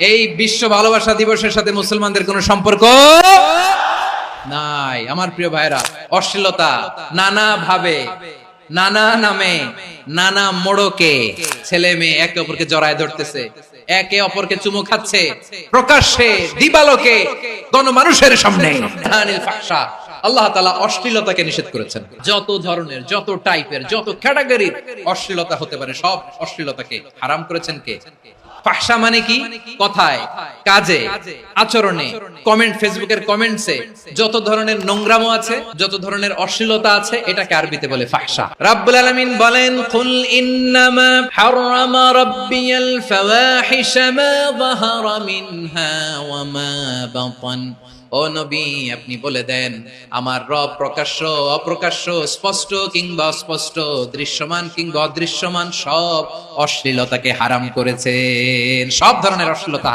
এই বিশ্ব ভালোবাসা দিবসের সাথে মুসলমানদের কোনো সম্পর্ক নাই। আমার প্রিয় ভাইরা অশ্লীলতা নানা ভাবে নানা নামে, নানা মোড়কে ছেলে মেয়ে একে অপরকে জড়ায় ধরতেছে। একে অপরকে চুমু খাচ্ছে। প্রকাশ্যে দিবালোকে গণমানুষের সামনে। আল্লাহ তাআলা অশ্লীলতাকে নিষেধ করেছেন। যত ধরনের, যত টাইপের যত ক্যাটাগরির অশ্লীলতা হতে পারে, সব অশ্লীলতাকে হারাম করেছেন কে? ফাহশা মানে কি? কথায়, কাজে, আচরণে কমেন্ট ফেসবুকের কমেন্টসে যত ধরনের নোংরামো আছে, যত ধরনের অশ্লীলতা আছে, এটাকে আরবিতে বলে ফাহশা রাব্বুল আলামিন বলেন, কুল ইন্নামা হারামা রাব্বিয়াল ফাওয়াহিশা মা যাহারা মিনহা ওয়া মা বাতান। ও নবী, আপনি বলে দেন, আমার রব প্রকাশ্য, অপ্রকাশ্য, স্পষ্ট কিংবা অস্পষ্ট, দৃশ্যমান কিংবা অদৃশ্যমান সব অশ্লীলতাকে হারাম করেছেন সব ধরনের অশ্লীলতা